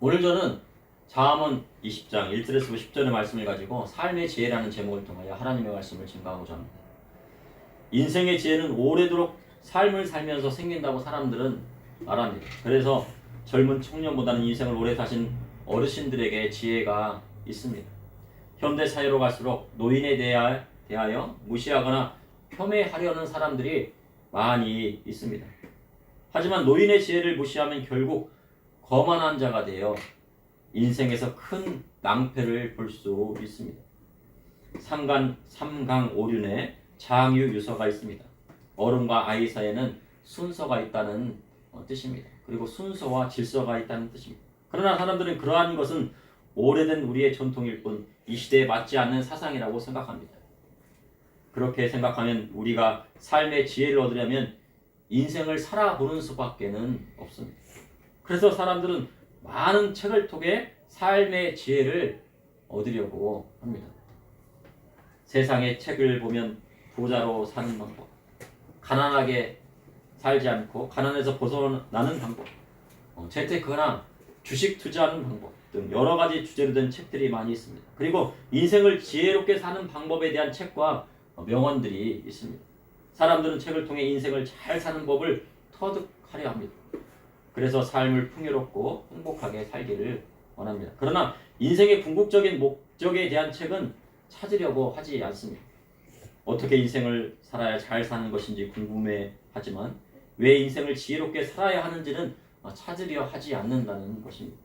오늘 저는 자함은 20장 1절에서 10절의 말씀을 가지고 삶의 지혜라는 제목을 통하여 하나님의 말씀을 증가하고자 합니다. 인생의 지혜는 오래도록 삶을 살면서 생긴다고 사람들은 말합니다. 그래서 젊은 청년보다는 인생을 오래 사신 어르신들에게 지혜가 있습니다. 현대 사회로 갈수록 노인에 대하- 대하여 무시하거나 폄훼하려는 사람들이 많이 있습니다. 하지만 노인의 지혜를 무시하면 결국 거만한 자가 되어 인생에서 큰 낭패를 볼 수 있습니다. 삼간 삼강 오륜에 장유 유서가 있습니다. 어른과 아이 사이에는 순서가 있다는 어, 뜻입니다. 그리고 순서와 질서가 있다는 뜻입니다. 그러나 사람들은 그러한 것은 오래된 우리의 전통일 뿐 이 시대에 맞지 않는 사상이라고 생각합니다. 그렇게 생각하면 우리가 삶의 지혜를 얻으려면 인생을 살아보는 수밖에는 없습니다. 그래서 사람들은 많은 책을 통해 삶의 지혜를 얻으려고 합니다. 세상의 책을 보면 부자로 사는 방법, 가난하게 살지 않고 가난에서 벗어나는 방법, 어, 재테크나 주식 투자하는 방법 등 여러 가지 주제로 된 책들이 많이 있습니다. 그리고 인생을 지혜롭게 사는 방법에 대한 책과 어, 명언들이 있습니다. 사람들은 책을 통해 인생을 잘 사는 법을 터득하려 합니다. 그래서 삶을 풍요롭고 행복하게 살기를 원합니다. 그러나 인생의 궁극적인 목적에 대한 책은 찾으려고 하지 않습니다. 어떻게 인생을 살아야 잘 사는 것인지 궁금해 하지만 왜 인생을 지혜롭게 살아야 하는지는 찾으려 하지 않는다는 것입니다.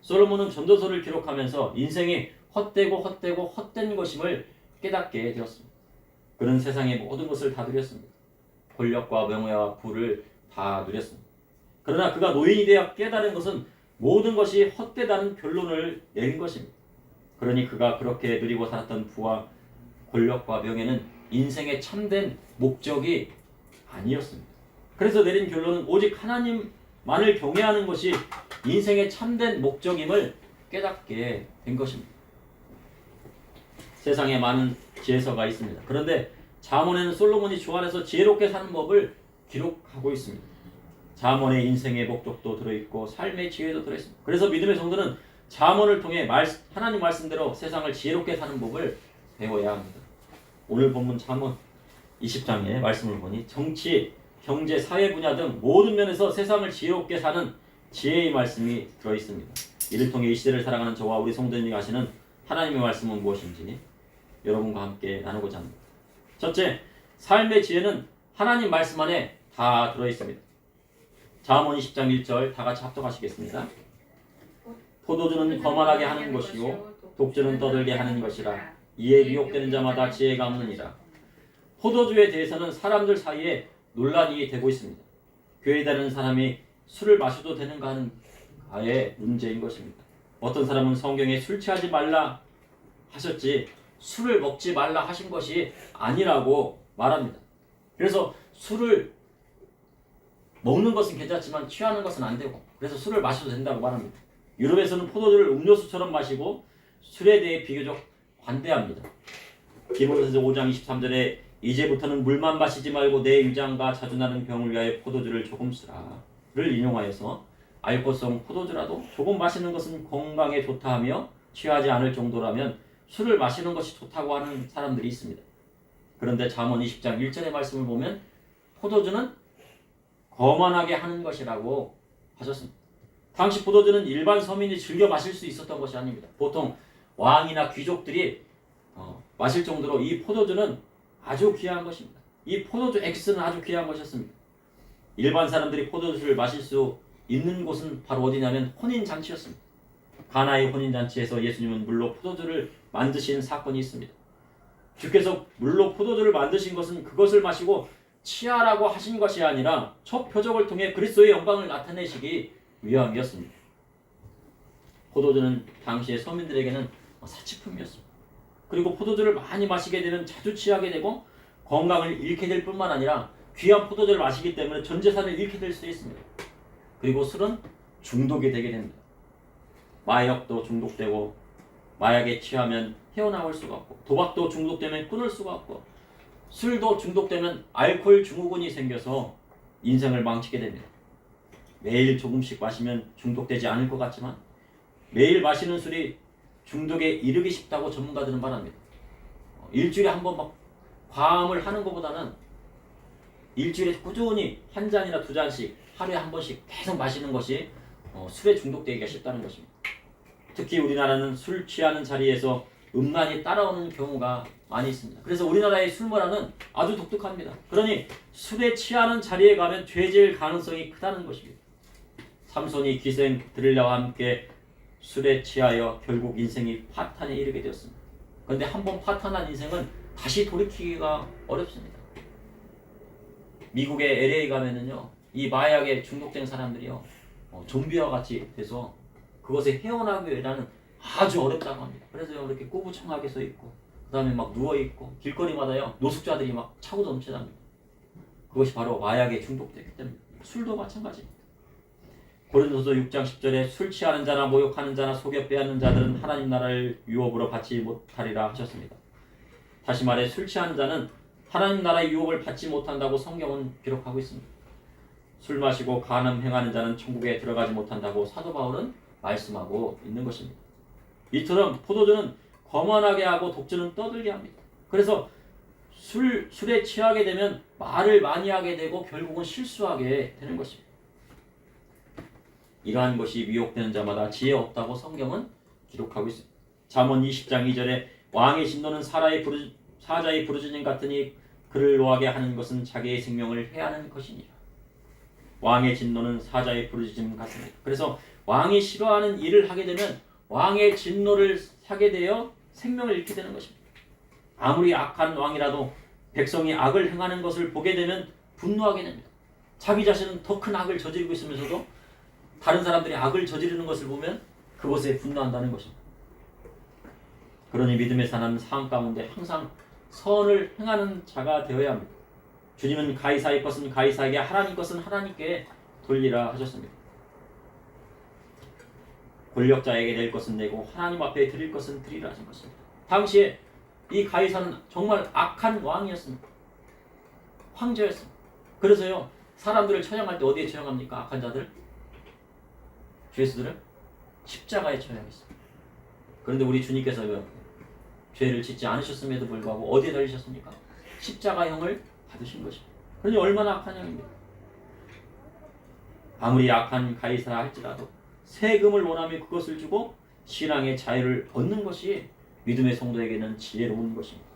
솔로몬은 전도서를 기록하면서 인생이 헛되고 헛되고 헛된 것임을 깨닫게 되었습니다. 그는 세상의 모든 것을 다 누렸습니다. 권력과 명예와 부를 다 누렸습니다. 그러나 그가 노인이 되어 깨달은 것은 모든 것이 헛되다는 결론을 내린 것입니다. 그러니 그가 그렇게 누리고 살았던 부와 권력과 명예는 인생의 참된 목적이 아니었습니다. 그래서 내린 결론은 오직 하나님만을 경외하는 것이 인생의 참된 목적임을 깨닫게 된 것입니다. 세상에 많은 지혜서가 있습니다. 그런데 잠언에는 솔로몬이 주 안에서 지혜롭게 사는 법을 기록하고 있습니다. 잠언에 인생의 목적도 들어있고 삶의 지혜도 들어있습니다. 그래서 믿음의 성도는 잠언을 통해 말, 하나님 말씀대로 세상을 지혜롭게 사는 법을 배워야 합니다. 오늘 본문 잠언 20장의 말씀을 보니 정치, 경제, 사회 분야 등 모든 면에서 세상을 지혜롭게 사는 지혜의 말씀이 들어있습니다. 이를 통해 이 시대를 살아가는 저와 우리 성도님이 하시는 하나님의 말씀은 무엇인지 여러분과 함께 나누고자 합니다. 첫째, 삶의 지혜는 하나님 말씀 안에 다 들어있습니다. 잠언 20장 1절 다 같이 합독하시겠습니다. 포도주는 거만하게 하는 것이요 독주는 떠들게 하는 것이라 이에 미혹되는 자마다 지혜가 없느니라. 포도주에 대해서는 사람들 사이에 논란이 되고 있습니다. 교회 다니는 사람이 술을 마셔도 되는가 하는 가의 문제인 것입니다. 어떤 사람은 성경에 술 취하지 말라 하셨지 술을 먹지 말라 하신 것이 아니라고 말합니다. 그래서 술을 먹는 것은 괜찮지만 취하는 것은 안 되고 그래서 술을 마셔도 된다고 말합니다. 유럽에서는 포도주를 음료수처럼 마시고 술에 대해 비교적 관대합니다. 디모데서 5장 23절에 이제부터는 물만 마시지 말고 내 위장과 자주 나는 병을 위하여 포도주를 조금 쓰라를 인용하여서 알코올성 포도주라도 조금 마시는 것은 건강에 좋다 하며 취하지 않을 정도라면 술을 마시는 것이 좋다고 하는 사람들이 있습니다. 그런데 잠언 20장 1절의 말씀을 보면 포도주는 거만하게 하는 것이라고 하셨습니다. 당시 포도주는 일반 서민이 즐겨 마실 수 있었던 것이 아닙니다. 보통 왕이나 귀족들이 어, 마실 정도로 이 포도주는 아주 귀한 것입니다. 이 포도주 X는 아주 귀한 것이었습니다. 일반 사람들이 포도주를 마실 수 있는 곳은 바로 어디냐면 혼인 잔치였습니다. 가나의 혼인 잔치에서 예수님은 물로 포도주를 만드신 사건이 있습니다. 주께서 물로 포도주를 만드신 것은 그것을 마시고 취하라고 하신 것이 아니라 첫 표적을 통해 그리스도의 영광을 나타내시기 위함이었습니다. 포도주는 당시의 서민들에게는 사치품이었습니다. 그리고 포도주를 많이 마시게 되면 자주 취하게 되고 건강을 잃게 될 뿐만 아니라 귀한 포도주를 마시기 때문에 전 재산을 잃게 될 수 있습니다. 그리고 술은 중독이 되게 됩니다. 마약도 중독되고 마약에 취하면 헤어나올 수가 없고 도박도 중독되면 끊을 수가 없고 술도 중독되면 알코올 증후군이 생겨서 인생을 망치게 됩니다. 매일 조금씩 마시면 중독되지 않을 것 같지만 매일 마시는 술이 중독에 이르기 쉽다고 전문가들은 말합니다. 어, 일주일에 한 번 막 과음을 하는 것보다는 일주일에 꾸준히 한 잔이나 두 잔씩 하루에 한 번씩 계속 마시는 것이 어, 술에 중독되기가 쉽다는 것입니다. 특히 우리나라는 술 취하는 자리에서 음란이 따라오는 경우가 많이 있습니다. 그래서 우리나라의 술 문화는 아주 독특합니다. 그러니 술에 취하는 자리에 가면 죄질 가능성이 크다는 것입니다. 삼손이 기생 드릴라와 함께 술에 취하여 결국 인생이 파탄에 이르게 되었습니다. 그런데 한 번 파탄한 인생은 다시 돌이키기가 어렵습니다. 미국의 LA 가면은요, 이 마약에 중독된 사람들이요, 어, 좀비와 같이 돼서 그것에 헤어나기라는 아주 어렵다고 합니다. 그래서 이렇게 꾸부청하게 서 있고, 그 다음에 막 누워 있고, 길거리마다요 노숙자들이 막 차고 넘쳐납니다. 그것이 바로 마약에 중독됐기 때문에 술도 마찬가지입니다. 고린도서 6장 10절에 술 취하는 자나 모욕하는 자나 속여 빼앗는 자들은 하나님 나라를 유업으로 받지 못하리라 하셨습니다. 다시 말해 술 취하는 자는 하나님 나라의 유업을 받지 못한다고 성경은 기록하고 있습니다. 술 마시고 간음 행하는 자는 천국에 들어가지 못한다고 사도 바울은 말씀하고 있는 것입니다. 이처럼 포도주는 거만하게 하고 독주는 떠들게 합니다. 그래서 술 술에 취하게 되면 말을 많이 하게 되고 결국은 실수하게 되는 것입니다. 이러한 것이 미혹되는 자마다 지혜 없다고 성경은 기록하고 있습니다. 잠언 20장 2절에 왕의 진노는 사라의 부르, 사자의 부르짖음 같으니 그를 노하게 하는 것은 자기의 생명을 해하는 것이니라. 왕의 진노는 사자의 부르짖음 같으니 그래서 왕이 싫어하는 일을 하게 되면 왕의 진노를 사게 되어 생명을 잃게 되는 것입니다. 아무리 악한 왕이라도 백성이 악을 행하는 것을 보게 되면 분노하게 됩니다. 자기 자신은 더 큰 악을 저지르고 있으면서도 다른 사람들이 악을 저지르는 것을 보면 그것에 분노한다는 것입니다. 그러니 믿음의 사람은 삶 가운데 항상 선을 행하는 자가 되어야 합니다. 주님은 가이사의 것은 가이사에게 하나님 것은 하나님께 돌리라 하셨습니다. 권력자에게 낼 것은 내고 하나님 앞에 드릴 것은 드리라 하신 것입니다. 당시에 이 가이사는 정말 악한 왕이었습니다. 황제였습니다. 그래서요 사람들을 처형할 때 어디에 처형합니까? 악한 자들? 죄수들을 십자가에 처형했습니다. 그런데 우리 주님께서요 죄를 짓지 않으셨음에도 불구하고 어디에 달리셨습니까? 십자가형을 받으신 것입니다. 그러니 얼마나 악한 형입니까? 아무리 악한 가이사라 할지라도 세금을 원하며 그것을 주고 신앙의 자유를 얻는 것이 믿음의 성도에게는 지혜로운 것입니다.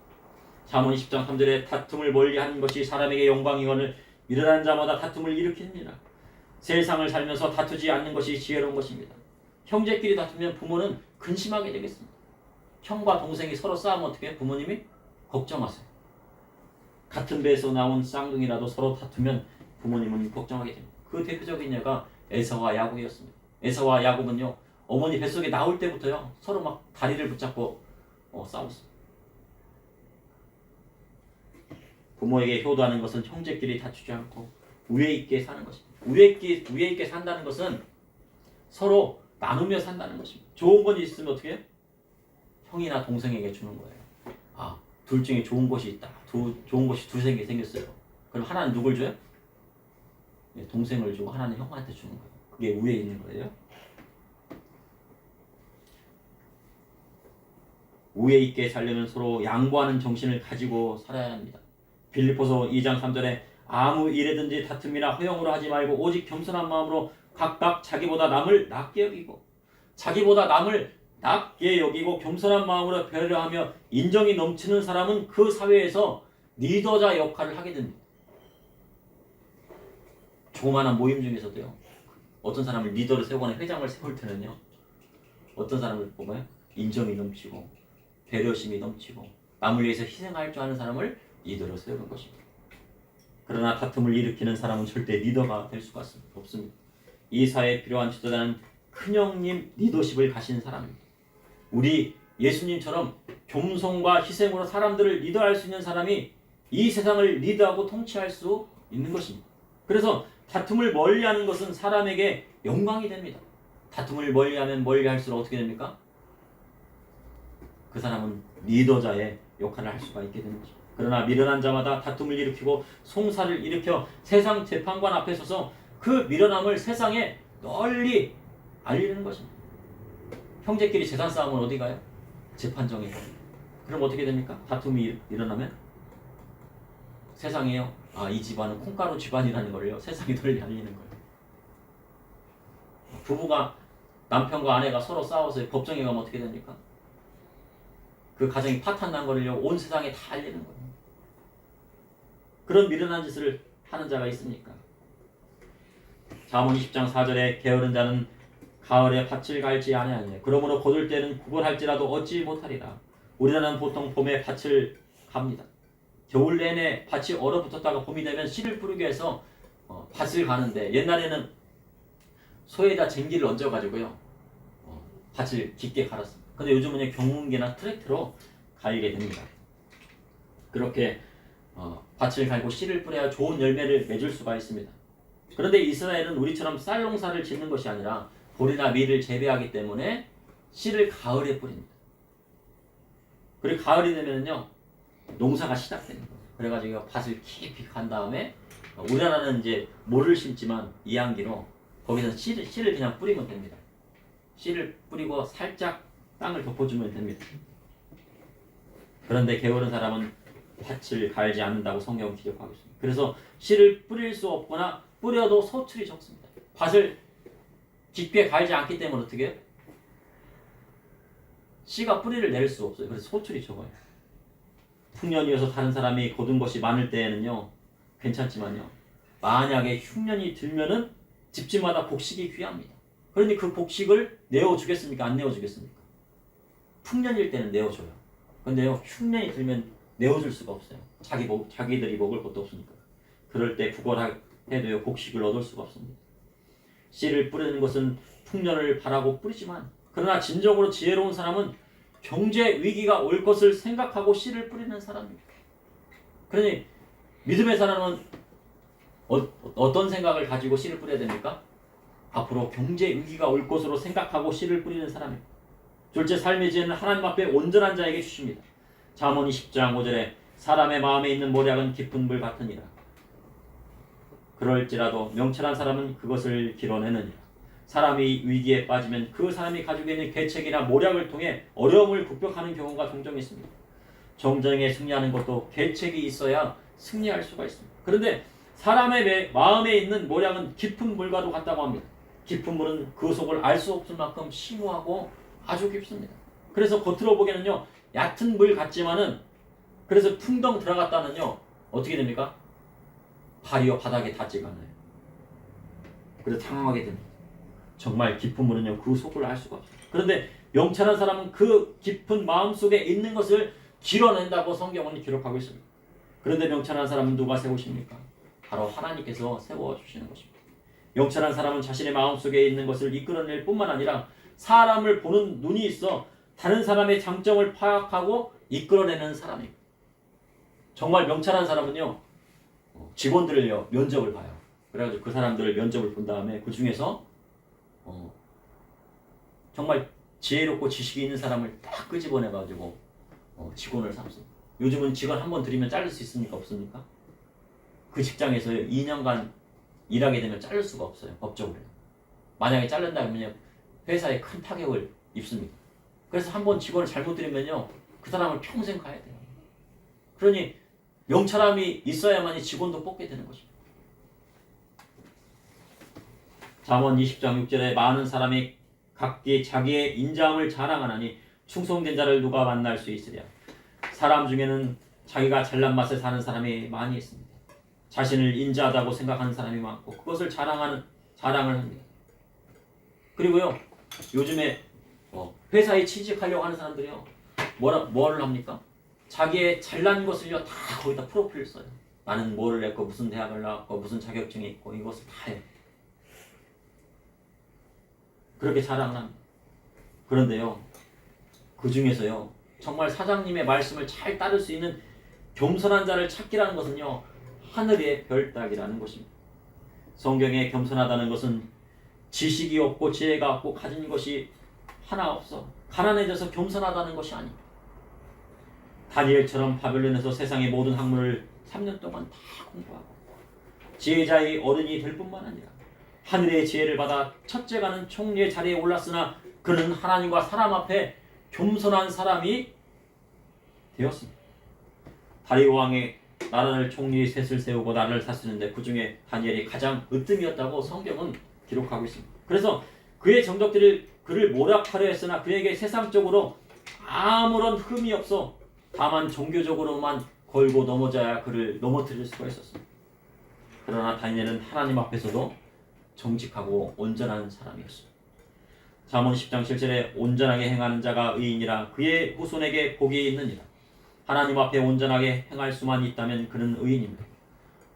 잠언 20장 3절에 다툼을 멀리하는 것이 사람에게 영광이거늘 일어난 자마다 다툼을 일으킵니다. 세상을 살면서 다투지 않는 것이 지혜로운 것입니다. 형제끼리 다투면 부모는 근심하게 되겠습니다. 형과 동생이 서로 싸우면 어떻게 부모님이 걱정하세요. 같은 배에서 나온 쌍둥이라도 서로 다투면 부모님은 걱정하게 됩니다. 그 대표적인 예가 에서와 야곱이었습니다. 에서와 야곱은요 어머니 뱃속에 나올 때부터요 서로 막 다리를 붙잡고 어, 싸웠어요. 부모에게 효도하는 것은 형제끼리 다투지 않고 우애 있게 사는 것입니다. 우애 있게 우애 있게 산다는 것은 서로 나누며 산다는 것입니다. 좋은 건 있으면 어떻게? 형이나 동생에게 주는 거예요. 아, 둘 중에 좋은 것이 있다. 두, 좋은 것이 두세 개 생겼어요. 그럼 하나는 누굴 줘요? 네, 동생을 주고 하나는 형한테 주는 거예요. 그게 우에 있는 거예요. 우애 있게 살려면 서로 양보하는 정신을 가지고 살아야 합니다. 빌립보서 2장 3절에 아무 일에든지 다툼이나 허용으로 하지 말고 오직 겸손한 마음으로 각각 자기보다 남을 낮게 여기고 자기보다 남을 낮게 여기고 겸손한 마음으로 배려하며 인정이 넘치는 사람은 그 사회에서 리더자 역할을 하게 됩니다. 조그마한 모임 중에서도요. 어떤 사람을 리더를 세우거나 회장을 세울 때는요. 어떤 사람을 보면 인정이 넘치고 배려심이 넘치고 남을 위해서 희생할 줄 아는 사람을 리더로 세우는 것입니다. 그러나 다툼을 일으키는 사람은 절대 리더가 될 수가 없습니다. 이 사회에 필요한 지도자는 큰형님 리더십을 가진 사람입니다. 우리 예수님처럼 겸손과 희생으로 사람들을 리더할 수 있는 사람이 이 세상을 리드하고 통치할 수 있는 것입니다. 그래서 다툼을 멀리하는 것은 사람에게 영광이 됩니다. 다툼을 멀리하면 멀리할수록 어떻게 됩니까? 그 사람은 리더자의 역할을 할 수가 있게 되는 거죠. 그러나 미련한 자마다 다툼을 일으키고 송사를 일으켜 세상 재판관 앞에 서서 그 미련함을 세상에 널리 알리는 것입니다. 형제끼리 재산 싸움은 어디 가요? 재판정에. 그럼 어떻게 됩니까? 다툼이 일- 일어나면 세상에요. 아, 이 집안은 콩가루 집안이라는 걸요. 세상이 널리 알리는 거예요. 부부가 남편과 아내가 서로 싸워서 법정에 가면 어떻게 됩니까? 그 가정이 파탄 난 거를요. 온 세상에 다 알리는 거예요. 그런 미련한 짓을 하는 자가 있습니까? 잠언 20장 4절에 게으른 자는 가을에 밭을 갈지 아니하니 그러므로 거둘 때는 구걸할지라도 얻지 못하리라. 우리나라는 보통 봄에 밭을 갑니다. 겨울 내내 밭이 얼어붙었다가 봄이 되면 씨를 뿌리기 위해서 어, 밭을 가는데 옛날에는 소에다 쟁기를 얹어가지고요 어, 밭을 깊게 갈았습니다. 근데 요즘은 경운기나 트랙터로 갈게 됩니다. 그렇게 어, 밭을 갈고 씨를 뿌려야 좋은 열매를 맺을 수가 있습니다. 그런데 이스라엘은 우리처럼 쌀 농사를 짓는 것이 아니라 보리나 밀을 재배하기 때문에 씨를 가을에 뿌립니다. 그리고 가을이 되면요 농사가 시작되는 거예요. 그래가지고 밭을 깊이 간 다음에 어, 우리나라는 이제 모를 심지만 이항기로 거기서 씨를, 씨를 그냥 뿌리면 됩니다. 씨를 뿌리고 살짝 땅을 덮어주면 됩니다. 그런데 게으른 사람은 밭을 갈지 않는다고 성경은 기록하고 있습니다. 그래서 씨를 뿌릴 수 없거나 뿌려도 소출이 적습니다. 밭을 깊게 갈지 않기 때문에 어떻게 해요? 씨가 뿌리를 낼 수 없어요. 그래서 소출이 적어요. 흉년이어서 다른 사람이 거둔 것이 많을 때에는요 괜찮지만요 만약에 흉년이 들면은 집집마다 곡식이 귀합니다. 그러니 그 곡식을 내어주겠습니까? 안 내어주겠습니까? 풍년일 때는 내어줘요. 근데요 흉년이 들면 내어줄 수가 없어요. 자기 먹, 자기들이 먹을 것도 없으니까. 그럴 때 구걸해도요 곡식을 얻을 수가 없습니다. 씨를 뿌리는 것은 풍년을 바라고 뿌리지만 그러나 진정으로 지혜로운 사람은 경제 위기가 올 것을 생각하고 씨를 뿌리는 사람입니다. 그러니 믿음의 사람은 어, 어떤 생각을 가지고 씨를 뿌려야 됩니까? 앞으로 경제 위기가 올 것으로 생각하고 씨를 뿌리는 사람입니다. 둘째 삶의 지혜는 하나님 앞에 온전한 자에게 주십니다. 잠언 20장 5절에 사람의 마음에 있는 모략은 깊은 물 같으니라. 그럴지라도 명철한 사람은 그것을 길어내느니라. 사람이 위기에 빠지면 그 사람이 가지고 있는 계책이나 모략을 통해 어려움을 극복하는 경우가 종종 있습니다. 정쟁에 승리하는 것도 계책이 있어야 승리할 수가 있습니다. 그런데 사람의 매- 마음에 있는 모략은 깊은 물과도 같다고 합니다. 깊은 물은 그 속을 알 수 없을 만큼 심오하고 아주 깊습니다. 그래서 겉으로 보기에는요 얕은 물 같지만은 그래서 풍덩 들어갔다는요 어떻게 됩니까? 발이요 바닥에 닿지가 않아요. 그래서 당황하게 됩니다. 정말 물은요 그 속을 알 수가 없어요. 그런데 명철한 사람은 그 깊은 마음 속에 있는 것을 길어낸다고 성경은 기록하고 있습니다. 그런데 명철한 사람은 누가 세우십니까? 바로 하나님께서 세워 주시는 것입니다. 명철한 사람은 자신의 마음 속에 있는 것을 이끌어낼 뿐만 아니라 사람을 보는 눈이 있어 다른 사람의 장점을 파악하고 이끌어내는 사람입니다. 정말 명철한 사람은요 어, 직원들을요 면접을 봐요. 그래가지고 그 사람들을 면접을 본 다음에 그 중에서 어, 정말 지혜롭고 지식이 있는 사람을 딱 끄집어내가지고 어, 직원을 삼습니다. 요즘은 직원 한 번 들이면 자를 수 있습니까? 없습니까? 그 직장에서 2년간 일하게 되면 자를 수가 없어요. 법적으로. 만약에 자른다 그러면 회사에 큰 타격을 입습니다. 그래서 한 번 직원을 잘못 들이면요. 그 사람을 평생 가야 돼요. 그러니 명철함이 있어야만이 직원도 뽑게 되는 것입니다. 잠언 20장 6절에 많은 사람이 각기 자기의 인자함을 자랑하나니 충성된 자를 누가 만날 수 있으랴. 사람 중에는 자기가 잘난 맛에 사는 사람이 많이 있습니다. 자신을 인자하다고 생각하는 사람이 많고 그것을 자랑하는 자랑을 합니다. 그리고요 요즘에 어, 회사에 취직하려고 하는 사람들이요 뭐라 뭐를 합니까? 자기의 잘난 것을요 다 거기다 프로필 써요. 나는 뭐를 했고 무슨 대학을 나왔고 무슨 자격증이 있고 이것을 다 해요. 그렇게 합니다. 그런데요 그 중에서요 정말 사장님의 말씀을 잘 따를 수 있는 겸손한 자를 찾기라는 것은요 하늘의 별 따기라는 것입니다. 성경에 겸손하다는 것은 지식이 없고 지혜가 없고 가진 것이 하나 없어 가난해져서 겸손하다는 것이 아닙니다. 다니엘처럼 바벨론에서 세상의 모든 학문을 3년 동안 다 공부하고 지혜자의 어른이 될 뿐만 아니라 하늘의 지혜를 받아 첫째가는 총리의 자리에 올랐으나 그는 하나님과 사람 앞에 겸손한 사람이 되었습니다. 다리오 왕의 나라를 총리 셋을 세우고 나라를 다스리는데 그 중에 다니엘이 가장 으뜸이었다고 성경은 기록하고 있습니다. 그래서 그의 정적들이 그를 모략하려 했으나 그에게 세상적으로 아무런 흠이 없어 다만 종교적으로만 걸고 넘어져야 그를 넘어뜨릴 수가 있었습니다. 그러나 다니엘은 하나님 앞에서도 정직하고 온전한 사람이었습니다. 잠언 10장 7절에 온전하게 행하는 자가 의인이라 그의 후손에게 복이 있느니라. 하나님 앞에 온전하게 행할 수만 있다면 그는 의인입니다.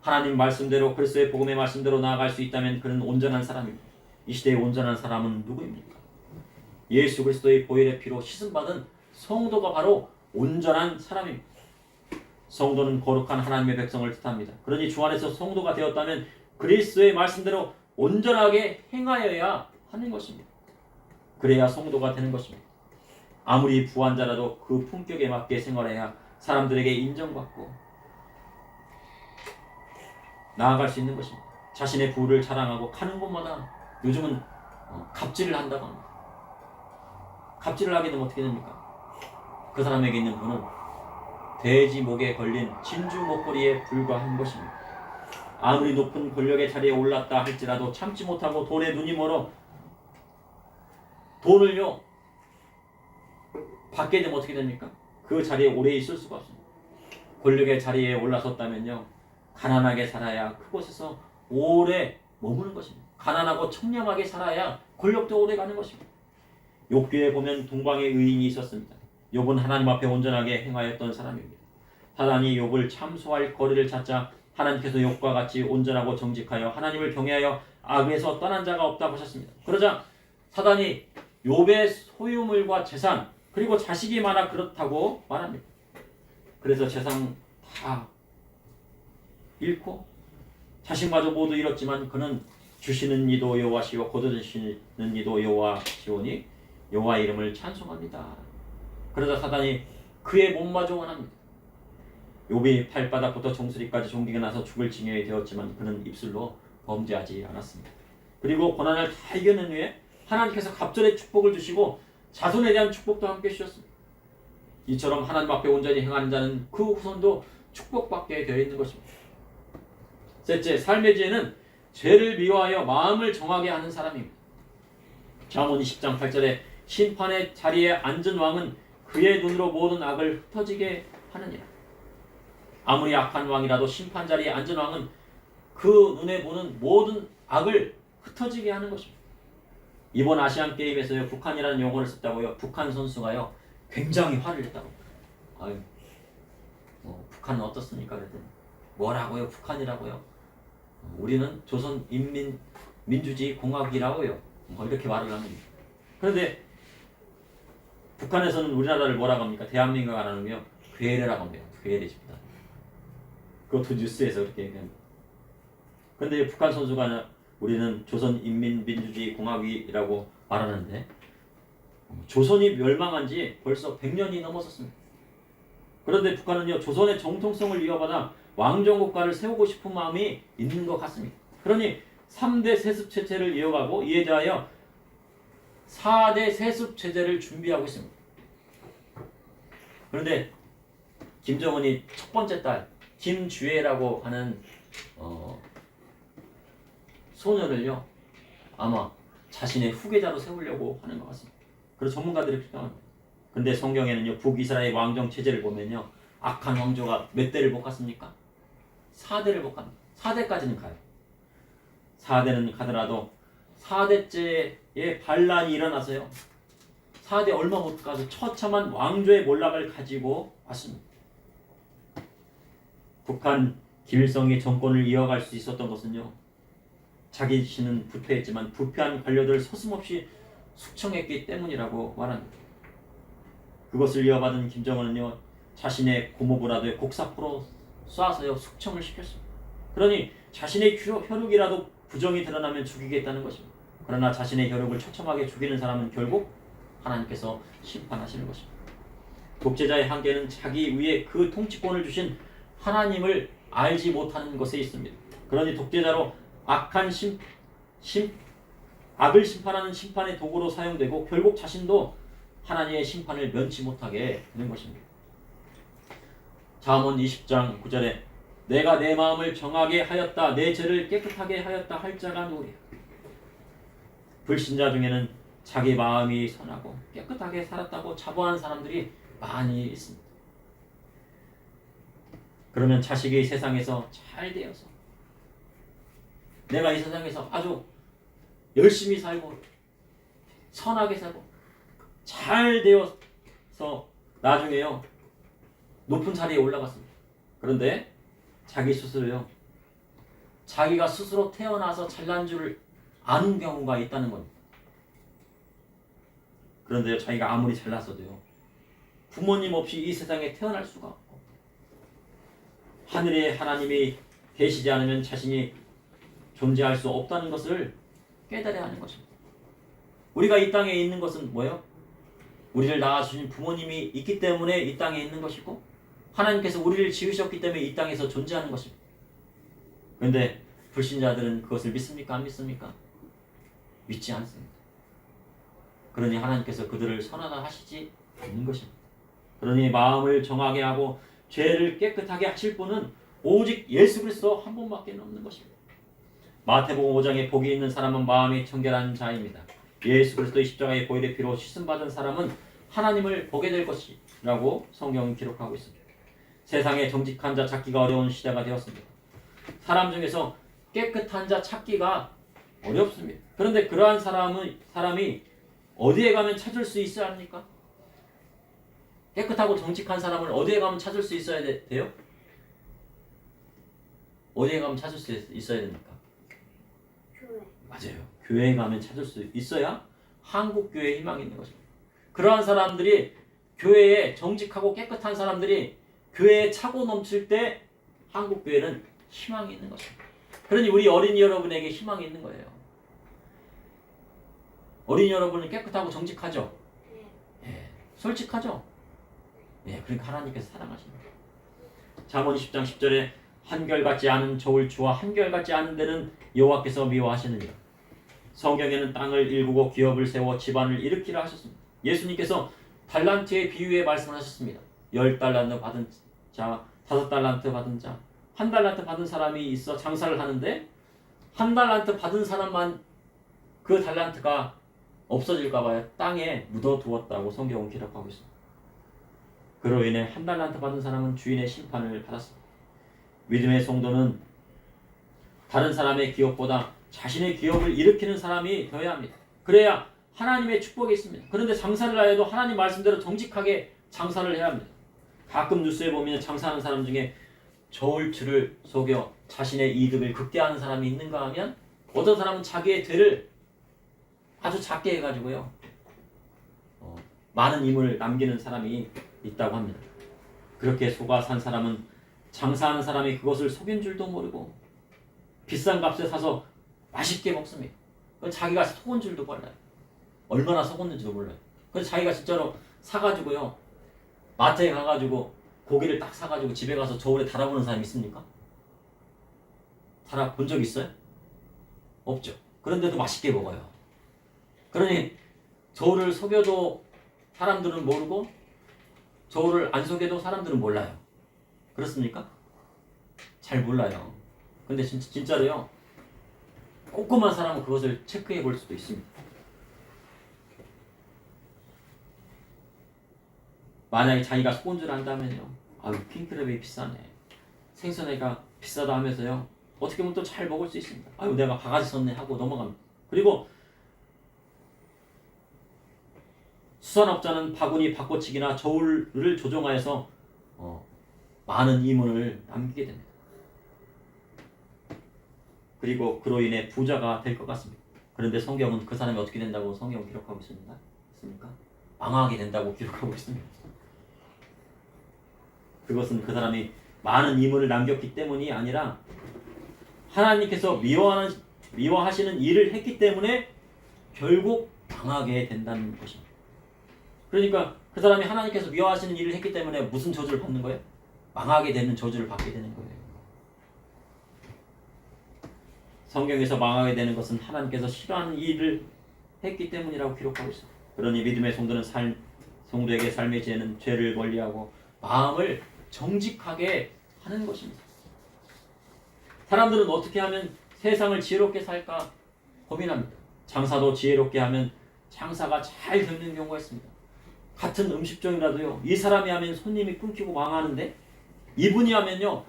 하나님 말씀대로 그리스도의 복음의 말씀대로 나아갈 수 있다면 그는 온전한 사람입니다. 이 시대의 온전한 사람은 누구입니까? 예수 그리스도의 보혈의 피로 씻음 받은 성도가 바로 온전한 사람입니다. 성도는 거룩한 하나님의 백성을 뜻합니다. 그러니 주 안에서 성도가 되었다면 그리스도의 말씀대로 온전하게 행하여야 하는 것입니다. 그래야 성도가 되는 것입니다. 아무리 부한 자라도 그 품격에 맞게 생활해야 사람들에게 인정받고 나아갈 수 있는 것입니다. 자신의 부를 자랑하고 가는 곳마다 요즘은 어, 갑질을 한다고 합니다. 갑질을 하게 되면 어떻게 됩니까? 그 사람에게 있는 부는 돼지 목에 걸린 진주 목걸이에 불과한 것입니다. 아무리 높은 권력의 자리에 올랐다 할지라도 참지 못하고 돈에 눈이 멀어 돈을요 받게 되면 어떻게 됩니까? 그 자리에 오래 있을 수가 없습니다. 권력의 자리에 올라섰다면요 가난하게 살아야 그곳에서 오래 머무는 것입니다. 가난하고 청렴하게 살아야 권력도 오래 가는 것입니다. 욥기에 보면 동방의 의인이 있었습니다. 욥은 하나님 앞에 온전하게 행하였던 사람입니다. 사단이 욥을 참소할 거리를 찾자 하나님께서 욥과 같이 온전하고 정직하여 하나님을 경외하여 악에서 떠난 자가 없다고 하셨습니다. 그러자 사단이 욥의 소유물과 재산 그리고 자식이 많아 그렇다고 말합니다. 그래서 재산 다 잃고 자식마저 모두 잃었지만 그는 주시는 이도 여호와시요 거두시는 이도 여호와시오니 여호와 이름을 찬송합니다. 그러자 사단이 그의 몸마저 원합니다. 욥이 발바닥부터 정수리까지 종기가 나서 죽을 징역이 되었지만 그는 입술로 범죄하지 않았습니다. 그리고 고난을 다 이겨낸 후에 하나님께서 갑절의 축복을 주시고 자손에 대한 축복도 함께 주셨습니다. 이처럼 하나님 앞에 온전히 행하는 자는 그 후손도 축복받게 되어 있는 것입니다. 셋째, 삶의 지혜는 죄를 미워하여 마음을 정하게 하는 사람입니다. 잠언 20장 8절에 심판의 자리에 앉은 왕은 그의 눈으로 모든 악을 흩어지게 하느니라. 아무리 악한 왕이라도 심판 자리에 앉은 왕은 그 눈에 보는 모든 악을 흩어지게 하는 것입니다. 이번 아시안 게임에서요 북한이라는 용어를 썼다고요. 북한 선수가요 굉장히 화를 냈다고. 아유, 뭐 북한은 어떻습니까? 그랬더니 뭐라고요? 북한이라고요? 우리는 조선 인민 민주주의 공화국이라고요. 뭐 이렇게 말을 합니다. 그런데 북한에서는 우리나라를 뭐라고 합니까? 대한민국 안 하는요 괴뢰라고 합니다. 괴뢰집니다. 그것도 뉴스에서 그렇게 얘기합니다. 그런데 북한 선수가 우리는 조선인민민주주의 공화국이라고 말하는데 조선이 멸망한 지 벌써 100년이 넘었었습니다. 그런데 북한은요 조선의 정통성을 이어받아 왕정국가를 세우고 싶은 마음이 있는 것 같습니다. 그러니 3대 세습 체제를 이어가고 이에 대하여 4대 세습 체제를 준비하고 있습니다. 그런데 김정은이 첫 번째 딸 김주애라고 하는 어, 소녀를요 아마 자신의 후계자로 세우려고 하는 것 같습니다. 그래서 전문가들이 그렇게 합니다. 근데 성경에는요 북이스라엘 왕정 체제를 보면요 악한 왕조가 몇 대를 못 갔습니까? 4대를 못 갑니다. 4대까지는 가요. 4대는 가더라도 4대째의 반란이 일어나서요. 4대 얼마 못 가서 처참한 왕조의 몰락을 가지고 왔습니다. 북한 김일성이 정권을 이어갈 수 있었던 것은요. 자기 자신은 부패했지만 부패한 관료들 서슴없이 숙청했기 때문이라고 말합니다. 그것을 이어받은 김정은은요. 자신의 고모부라도 곡사포로 쏴서요. 숙청을 시켰습니다. 그러니 자신의 혈육이라도 부정이 드러나면 죽이겠다는 것입니다. 그러나 자신의 혈육을 처참하게 죽이는 사람은 결국 하나님께서 심판하시는 것입니다. 독재자의 한계는 자기 위에 그 통치권을 주신 하나님을 알지 못하는 것에 있습니다. 그러니 독재자로 악한 심, 심, 악을 심판하는 심판의 도구로 사용되고 결국 자신도 하나님의 심판을 면치 못하게 되는 것입니다. 잠언 20장 9절에 내가 내 마음을 정하게 하였다 내 죄를 깨끗하게 하였다 할 자가 누구냐 불신자 중에는 자기 마음이 선하고 깨끗하게 살았다고 자부하는 사람들이 많이 있습니다. 그러면 자식이 세상에서 잘 되어서 내가 이 세상에서 아주 열심히 살고 선하게 살고 잘 되어서 나중에요 높은 자리에 올라갔습니다. 그런데 자기 스스로요 자기가 스스로 태어나서 잘난 줄을 아는 경우가 있다는 겁니다. 그런데 자기가 아무리 잘났어도요 부모님 없이 이 세상에 태어날 수가 하늘에 하나님이 계시지 않으면 자신이 존재할 수 없다는 것을 깨달아야 하는 것입니다. 우리가 이 땅에 있는 것은 뭐예요? 우리를 낳아주신 부모님이 있기 때문에 이 땅에 있는 것이고 하나님께서 우리를 지으셨기 때문에 이 땅에서 존재하는 것입니다. 그런데 불신자들은 그것을 믿습니까? 안 믿습니까? 믿지 않습니다. 그러니 하나님께서 그들을 선하다 하시지 않는 것입니다. 그러니 마음을 정하게 하고 죄를 깨끗하게 하실 분은 오직 예수 그리스도 한 분밖에 없는 것입니다. 마태복음 5장에 복이 있는 사람은 마음이 청결한 자입니다. 예수 그리스도의 십자가의 보혈의 피로 씻음 받은 사람은 하나님을 보게 될 것이라고 성경은 기록하고 있습니다. 세상에 정직한 자 찾기가 어려운 시대가 되었습니다. 사람 중에서 깨끗한 자 찾기가 어렵습니다. 그런데 그러한 사람은 사람이 어디에 가면 찾을 수 있어야 합니까? 깨끗하고 정직한 사람을 어디에 가면 찾을 수 있어야 돼, 돼요? 어디에 가면 찾을 수 있- 있어야 됩니까? 교회. 맞아요. 교회에 가면 찾을 수 있어야 한국 교회에 희망이 있는 것입니다. 그러한 사람들이 교회에 정직하고 깨끗한 사람들이 교회에 차고 넘칠 때 한국 교회는 희망이 있는 것입니다. 그러니 우리 어린이 여러분에게 희망이 있는 거예요. 어린이 여러분은 깨끗하고 정직하죠. 네. 예, 솔직하죠. 예, 그러니까 하나님께서 사랑하십니다. 잠언 10장 10절에 한결같지 않은 저울 주와 한결같지 않은 데는 여호와께서 미워하시느니라. 성경에는 땅을 일구고 기업을 세워 집안을 일으키라 하셨습니다. 예수님께서 달란트의 비유에 말씀하셨습니다. 열 달란트 받은 자, 다섯 달란트 받은 자, 한 달란트 받은 사람이 있어 장사를 하는데 한 달란트 받은 사람만 그 달란트가 없어질까봐 땅에 묻어두었다고 성경은 기록하고 있습니다. 그로 인해 한 달란트 받은 사람은 주인의 심판을 받았습니다. 믿음의 성도는 다른 사람의 기업보다 자신의 기업을 일으키는 사람이 되어야 합니다. 그래야 하나님의 축복이 있습니다. 그런데 장사를 하여도 하나님 말씀대로 정직하게 장사를 해야 합니다. 가끔 뉴스에 보면 장사하는 사람 중에 저울추를 속여 자신의 이득을 극대화하는 사람이 있는가 하면 어떤 사람은 자기의 되를 아주 작게 해가지고요. 어, 많은 임을 남기는 사람이 있다고 합니다. 그렇게 속아 산 사람은 장사하는 사람이 그것을 속인 줄도 모르고 비싼 값에 사서 맛있게 먹습니다. 자기가 속은 줄도 몰라요. 얼마나 속았는지도 몰라요. 그래서 자기가 진짜로 사가지고요. 마트에 가가지고 고기를 딱 사가지고 집에 가서 저울에 달아보는 사람 있습니까? 달아본 적 있어요? 없죠. 그런데도 맛있게 먹어요. 그러니 저울을 속여도 사람들은 모르고 저울을 안 속여도 사람들은 몰라요. 그렇습니까? 잘 몰라요. 근데 진, 진짜로요. 꼼꼼한 사람은 그것을 체크해 볼 수도 있습니다. 만약에 자기가 줄 안다면요. 아유 킹크랩이 비싸네. 생선회가 비싸다 하면서요. 어떻게 보면 또 잘 먹을 수 있습니다. 아유 내가 바가지 섰네 하고 넘어갑니다. 그리고 수산업자는 바구니 바꿔치기나 저울을 조종하여서 어, 많은 이문을 남기게 됩니다. 그리고 그로 인해 부자가 될 것 같습니다. 그런데 성경은 그 사람이 어떻게 된다고 성경 기록하고 있습니다. 있습니까? 망하게 된다고 기록하고 있습니다. 그것은 그 사람이 많은 이문을 남겼기 때문이 아니라 하나님께서 미워하는 미워하시는 일을 했기 때문에 결국 망하게 된다는 것입니다. 그러니까 그 사람이 하나님께서 미워하시는 일을 했기 때문에 무슨 저주를 받는 거예요? 망하게 되는 저주를 받게 되는 거예요. 성경에서 망하게 되는 것은 하나님께서 싫어하는 일을 했기 때문이라고 기록하고 있어. 그러니 믿음의 성도는 삶 성도에게 삶의 지혜는 죄를 멀리하고 마음을 정직하게 하는 것입니다. 사람들은 어떻게 하면 세상을 지혜롭게 살까 고민합니다. 장사도 지혜롭게 하면 장사가 잘 되는 경우가 있습니다. 같은 음식점이라도요. 이 사람이 하면 손님이 끊기고 망하는데 이분이 하면요.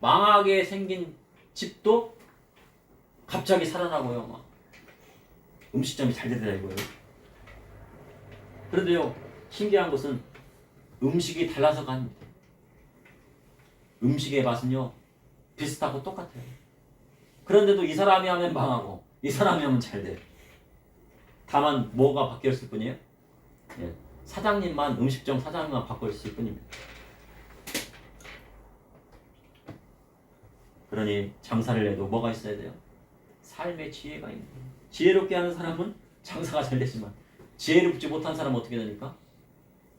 망하게 생긴 집도 갑자기 살아나고요. 막 음식점이 잘 되더라 이거예요. 그런데요. 신기한 것은 음식이 달라서가 아닙니다. 음식의 맛은요. 비슷하고 똑같아요. 그런데도 이 사람이 하면 망하고 이 사람이 하면 잘 돼요. 다만 뭐가 바뀌었을 뿐이에요. 예. 사장님만 음식점 사장님만 바꿨을 뿐입니다. 그러니 장사를 해도 뭐가 있어야 돼요? 삶의 지혜가 있는 거예요. 지혜롭게 하는 사람은 장사가 잘 되지만 지혜롭지 못한 사람은 어떻게 되니까?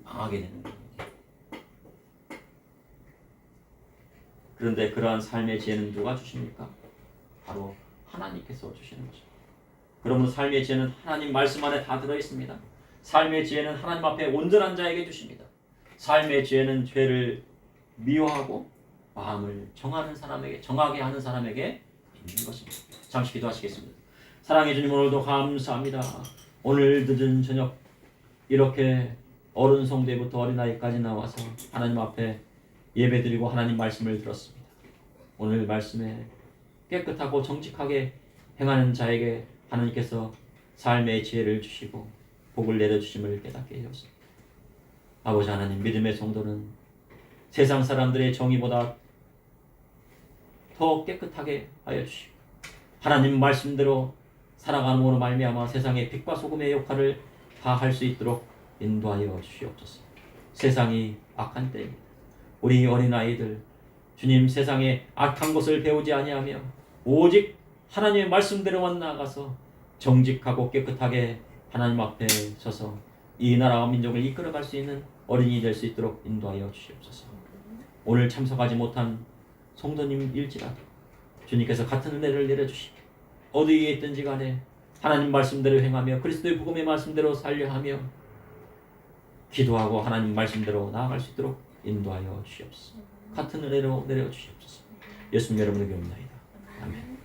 망하게 되는 거예요. 그런데 그러한 삶의 지혜는 누가 주십니까? 바로 하나님께서 주시는 거죠. 그러므로 삶의 지혜는 하나님 말씀 안에 다 들어 있습니다. 삶의 지혜는 하나님 앞에 온전한 자에게 주십니다. 삶의 지혜는 죄를 미워하고 마음을 정하는 사람에게 정하게 하는 사람에게 있는 것입니다. 잠시 기도하시겠습니다. 사랑해 주님 오늘도 감사합니다. 오늘 늦은 저녁 이렇게 어른 성대부터 어린아이까지 나와서 하나님 앞에 예배드리고 하나님 말씀을 들었습니다. 오늘 말씀에 깨끗하고 정직하게 행하는 자에게 하나님께서 삶의 지혜를 주시고 복을 내려주심을 깨닫게 하셨습니다. 아버지 하나님 믿음의 성도는 세상 사람들의 정의보다 더 깨끗하게 하여 주시고 하나님 말씀대로 살아감으로 말미암아 세상의 빛과 소금의 역할을 다 할 수 있도록 인도하여 주시옵소서. 세상이 악한 때입니다. 우리 어린아이들 주님 세상에 악한 것을 배우지 아니하며 오직 하나님의 말씀대로만 나아가서 정직하고 깨끗하게 하나님 앞에 서서 이 나라와 민족을 이끌어갈 수 있는 어린이 될 수 있도록 인도하여 주시옵소서. 오늘 참석하지 못한 성도님일지라도 주님께서 같은 은혜를 내려주시고 어디에 있든지 간에 하나님 말씀대로 행하며 그리스도의 복음의 말씀대로 살려 하며 기도하고 하나님 말씀대로 나아갈 수 있도록 인도하여 주시옵소서. 같은 은혜로 내려 주시옵소서. 예수님 여러분에게 옵나이다. 아멘.